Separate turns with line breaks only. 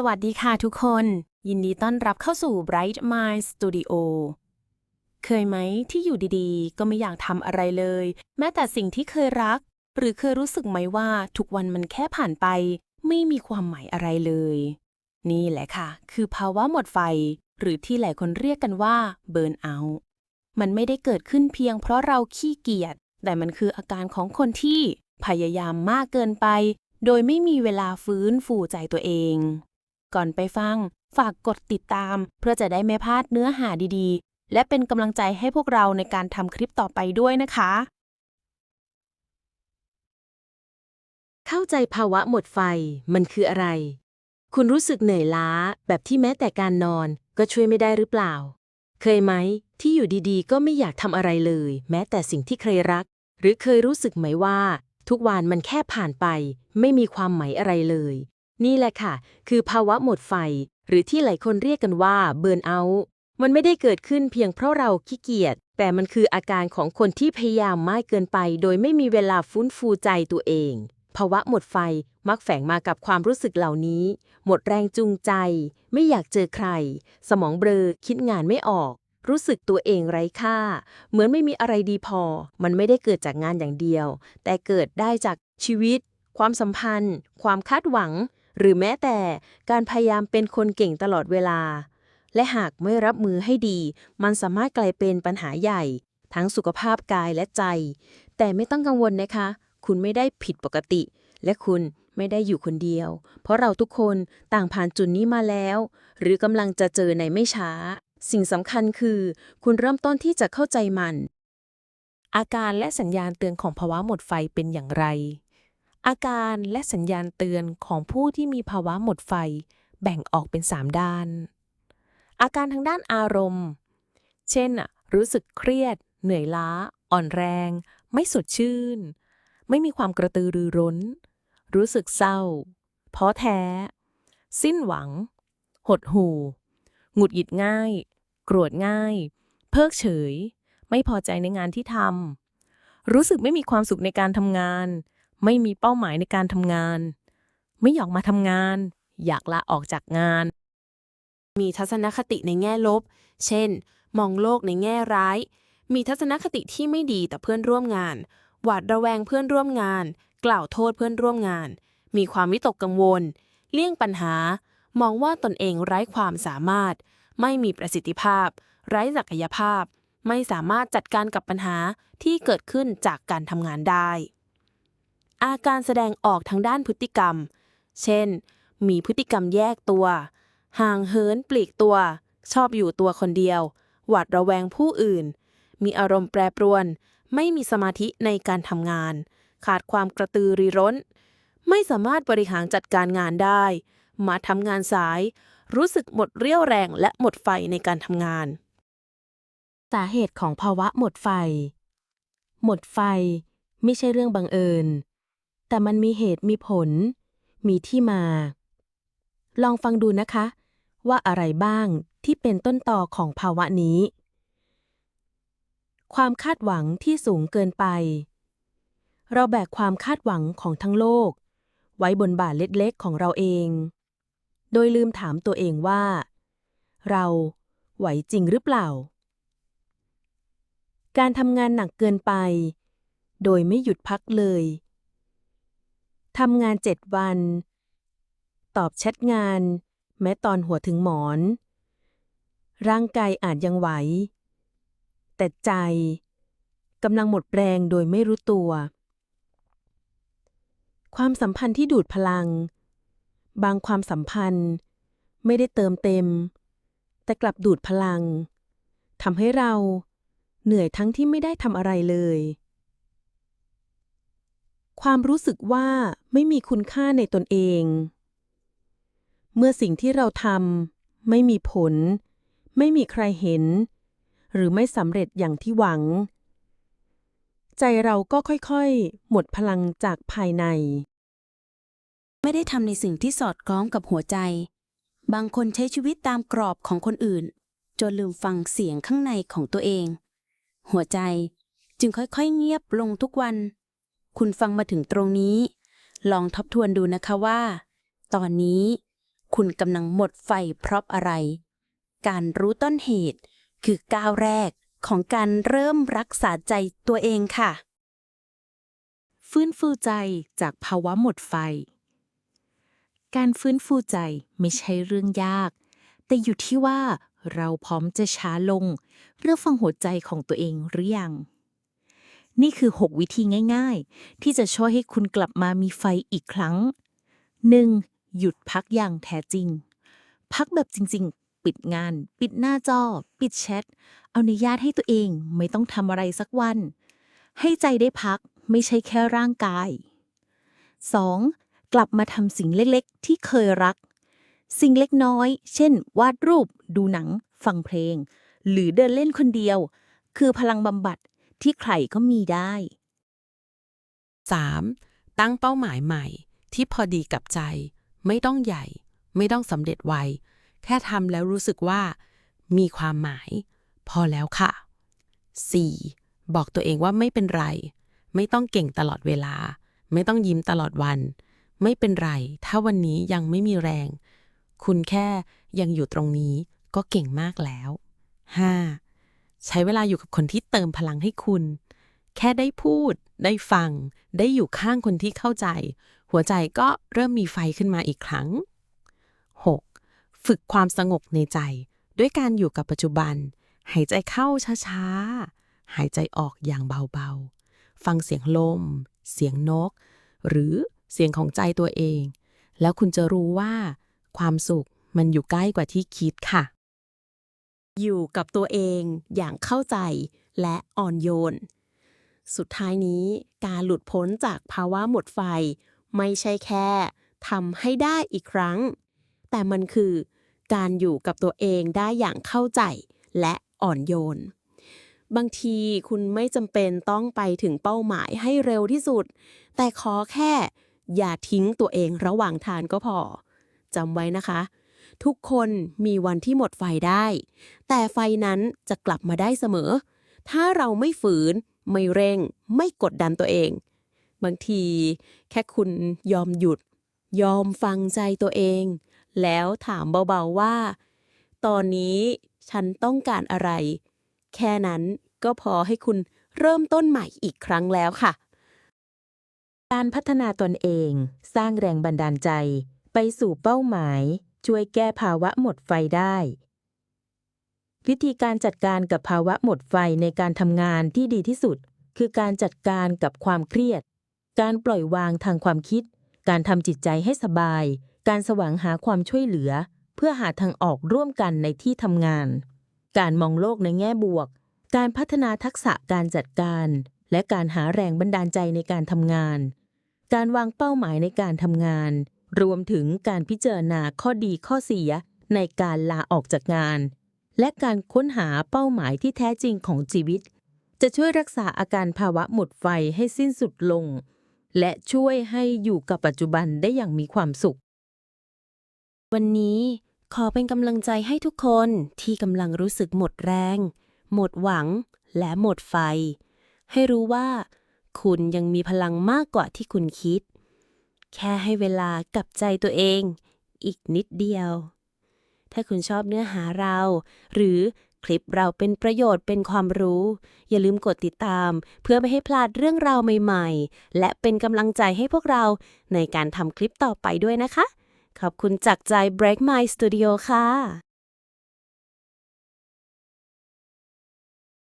สวัสดีค่ะทุกคน ยินดีต้อนรับเข้าสู่ Bright Mind Studio เคยไหมที่อยู่ดีๆ ก็ไม่อยากทำอะไรเลย แม้แต่สิ่งที่เคยรัก หรือเคยรู้สึกไหมว่าทุกวันมันแค่ผ่านไป ไม่มีความหมายอะไรเลย นี่แหละค่ะ คือภาวะหมดไฟ หรือที่หลายคนเรียกกันว่าเบิร์นเอาท์มันไม่ได้เกิดขึ้นเพียงเพราะเราขี้เกียจแต่มันคืออาการของคนที่พยายามมากเกินไป โดยไม่มีเวลาฟื้นฟูใจตัวเอง ก่อนไปฟัง ฝากกดติดตาม เพื่อจะได้ไม่พลาดเนื้อหาดีๆ และเป็นกำลังใจให้พวกเราในการทำคลิปต่อไปด้วยนะคะ
เข้าใจภาวะหมดไฟมันคืออะไร คุณรู้สึกเหนื่อยล้าแบบที่แม้แต่การนอนก็ช่วยไม่ได้หรือเปล่า เคยไหมที่อยู่ดีๆ ก็ไม่อยากทำอะไรเลย แม้แต่สิ่งที่เคยรัก หรือเคยรู้สึกไหมว่า ทุกวันมันแค่ผ่านไป ไม่มีความหมายอะไรเลย นี่แหละค่ะ คือภาวะหมดไฟ หรือที่หลายคนเรียกกันว่าเบิร์นเอาท์มันไม่ได้เกิดขึ้นเพียงเพราะเราขี้เกียจ แต่มันคืออาการของคนที่พยายามมากเกินไป โดยไม่มีเวลาฟื้นฟูใจตัวเอง ภาวะหมดไฟมักแฝงมากับความรู้สึกเหล่านี้ หมดแรงจูงใจ ไม่อยากเจอใคร สมองเบลอ คิดงานไม่ออก รู้สึกตัวเองไร้ค่า เหมือนไม่มีอะไรดีพอ มันไม่ได้เกิดจากงานอย่างเดียว แต่เกิดได้จากชีวิต ความสัมพันธ์ ความคาดหวัง หรือแม้แต่การพยายามเป็นคนเก่งตลอดเวลา และหากไม่รับมือให้ดี มันสามารถกลายเป็นปัญหาใหญ่ ทั้งสุขภาพกายและใจ แต่ไม่ต้องกังวลนะคะ คุณไม่ได้ผิดปกติ และคุณไม่ได้อยู่คนเดียว เพราะเราทุกคนต่างผ่านจุดนี้มาแล้ว หรือกำลังจะเจอในไม่ช้า สิ่งสำคัญคือ คุณเริ่มต้นที่จะเข้าใจมัน
อาการและสัญญาณเตือนของภาวะหมดไฟเป็นอย่างไร อาการและสัญญาณเตือนของผู้ที่มีภาวะหมดไฟ แบ่งออกเป็น 3 ด้าน อาการทางด้านอารมณ์ เช่น รู้สึกเครียด เหนื่อยล้า อ่อนแรง ไม่สดชื่น ไม่มีความกระตือรือร้น รู้สึกเศร้าท้อแท้ สิ้นหวัง หดหู่ หงุดหงิดง่าย โกรธง่าย เพิกเฉย ไม่พอใจในงานที่ทำรู้สึกไม่มีความสุขในการทำงาน ไม่มีเป้าหมายในการทำงาน ไม่อยากมาทำงาน อยากลาออกจากงาน มีทัศนคติในแง่ลบ เช่น มองโลกในแง่ร้าย มีทัศนคติที่ไม่ดีต่อเพื่อนร่วมงาน หวาดระแวงเพื่อนร่วมงาน กล่าวโทษเพื่อนร่วมงาน มีความวิตกกังวล เลี่ยงปัญหา มองว่าตนเองไร้ความสามารถ ไม่มีประสิทธิภาพ ไร้ศักยภาพ ไม่สามารถจัดการกับปัญหาที่เกิดขึ้นจากการทำงานได้ อาการแสดงออกทางด้านพฤติกรรม เช่น มีพฤติกรรมแยกตัว ห่างเหินปลีกตัว ชอบอยู่ตัวคนเดียว หวาดระแวงผู้อื่น มีอารมณ์แปรปรวน ไม่มีสมาธิในการทำงาน ขาดความกระตือรือร้น ไม่สามารถบริหารจัดการงานได้ มาทำงานสาย รู้สึกหมดเรี่ยวแรงและหมดไฟในการทำงาน
สาเหตุของภาวะหมดไฟ หมดไฟไม่ใช่เรื่องบังเอิญ แต่มันมีเหตุมีผล มีที่มา ลองฟังดูนะคะ ว่าอะไรบ้างที่เป็นต้นต่อของภาวะนี้ ความคาดหวังที่สูงเกินไป เราแบกความคาดหวังของทั้งโลก ไว้บนบ่าเล็กๆของเราเอง โดยลืมถามตัวเองว่า เราไหวจริงหรือเปล่า การทำงานหนักเกินไป โดยไม่หยุดพักเลย ทำงานเจ็ดวัน ตอบแชทงาน แม้ตอนหัวถึงหมอน ร่างกายอาจยังไหว แต่ใจกำลังหมดแรงโดยไม่รู้ตัว ความสัมพันธ์ที่ดูดพลัง บางความสัมพันธ์ ไม่ได้เติมเต็ม แต่กลับดูดพลังทำให้เราเหนื่อยทั้งที่ไม่ได้ทำอะไรเลย ความรู้สึกว่าไม่มีคุณค่าในตนเอง เมื่อสิ่งที่เราทำไม่มีผล ไม่มีใครเห็น หรือไม่สำเร็จอย่างที่หวัง ใจเราก็ค่อยๆ หมดพลังจากภายใน
ไม่ได้ทำในสิ่งที่สอดคล้องกับหัวใจ บางคนใช้ชีวิตตามกรอบของคนอื่น จนลืมฟังเสียงข้างในของตัวเอง หัวใจจึงค่อยๆ เงียบลงทุกวัน คุณฟังมาถึงตรงนี้ ลองทบทวนดูนะคะว่า ตอนนี้คุณกำลังหมดไฟเพราะอะไร การรู้ต้นเหตุคือก้าวแรกของการเริ่มรักษาใจตัวเองค่ะ
ฟื้นฟูใจจากภาวะหมดไฟ การฟื้นฟูใจไม่ใช่เรื่องยาก แต่อยู่ที่ว่าเราพร้อมจะช้าลงเพื่องฟังหัวใจของตัวเองหรือยัง นี่คือ 6 วิธีง่าย ๆ ที่จะช่วยให้คุณกลับมามีไฟอีกครั้ง 1. หยุดพักอย่างแท้จริง พักแบบจริง ๆ ปิดงาน ปิดหน้าจอ ปิดแชท เอาอนุญาตให้ตัวเองไม่ต้องทำอะไรสักวัน ให้ใจได้พักไม่ใช่แค่ร่างกาย 2. กลับมาทำสิ่งเล็กๆ ที่เคยรัก สิ่งเล็กน้อย เช่น วาดรูป ดูหนัง ฟังเพลง หรือเดินเล่นคนเดียว คือพลังบำบัด ที่ใครก็มีได้
3. ตั้งเป้าหมายใหม่ ที่พอดีกับใจ ไม่ต้องใหญ่ ไม่ต้องสำเร็จไว แค่ทำแล้วรู้สึกว่า มีความหมาย พอแล้วค่ะ 4. บอกตัวเองว่าไม่เป็นไร ไม่ต้องเก่งตลอดเวลา ไม่ต้องยิ้มตลอดวัน ไม่เป็นไร ถ้าวันนี้ยังไม่มีแรง คุณแค่ยังอยู่ตรงนี้ก็เก่งมากแล้ว 5. ใช้เวลาอยู่กับคนที่เติมพลังให้คุณ แค่ได้พูด ได้ฟัง ได้อยู่ข้างคนที่เข้าใจ หัวใจก็เริ่มมีไฟขึ้นมาอีกครั้ง 6. ฝึกความสงบในใจ ด้วยการอยู่กับปัจจุบัน หายใจเข้าช้าๆ หายใจออกอย่างเบาๆ ฟังเสียงลม เสียงนก หรือเสียงของใจตัวเอง แล้วคุณจะรู้ว่า ความสุขมันอยู่ใกล้กว่าที่คิดค่ะ
อยู่กับตัวเองอย่างเข้าใจและอ่อนโยน สุดท้ายนี้การหลุดพ้นจากภาวะหมดไฟ ไม่ใช่แค่ทำให้ได้อีกครั้ง แต่มันคือการอยู่กับตัวเองได้อย่างเข้าใจและอ่อนโยน บางทีคุณไม่จำเป็นต้องไปถึงเป้าหมายให้เร็วที่สุด แต่ขอแค่อย่าทิ้งตัวเองระหว่างทางก็พอจำไว้นะคะ ทุกคนมีวันที่หมดไฟได้ แต่ไฟนั้นจะกลับมาได้เสมอ ถ้าเราไม่ฝืน ไม่เร่ง ไม่กดดันตัวเอง บางที แค่คุณยอมหยุด ยอมฟังใจตัวเอง แล้วถามเบาๆว่า ตอนนี้ฉันต้องการอะไร แค่นั้นก็พอให้คุณเริ่มต้นใหม่อีกครั้งแล้วค่ะ การพัฒนาตนเอง สร้างแรงบันดาลใจ ไปสู่เป้าหมาย ช่วยแก้ภาวะหมดไฟได้ วิธีการจัดการกับภาวะหมดไฟในการทำงานที่ดีที่สุด คือการจัดการกับความเครียด การปล่อยวางทางความคิด การทำจิตใจให้สบาย การสว่างหาความช่วยเหลือ เพื่อหาทางออกร่วมกันในที่ทำงาน การมองโลกในแง่บวก การพัฒนาทักษะการจัดการ และการหาแรงบันดาลใจในการทำงาน การวางเป้าหมายในการทำงาน รวมถึงการพิจารณาข้อดีข้อเสียในการลาออกจากงาน และการค้นหาเป้าหมายที่แท้จริงของชีวิต จะช่วยรักษาอาการภาวะหมดไฟให้สิ้นสุดลง และช่วยให้อยู่กับปัจจุบันได้อย่างมีความสุข
วันนี้ขอเป็นกำลังใจให้ทุกคนที่กำลังรู้สึกหมดแรง หมดหวัง และหมดไฟ ให้รู้ว่า คุณยังมีพลังมากกว่าที่คุณคิด แค่ให้เวลากับใจตัวเอง อีกนิดเดียว ถ้าคุณชอบเนื้อหาเรา หรือคลิปเราเป็นประโยชน์เป็นความรู้ อย่าลืมกดติดตาม เพื่อไม่ให้พลาดเรื่องราวใหม่ๆ และเป็นกำลังใจให้พวกเราในการทำคลิปต่อไปด้วยนะคะ ขอบคุณจากใจ Break My Studio ค่ะ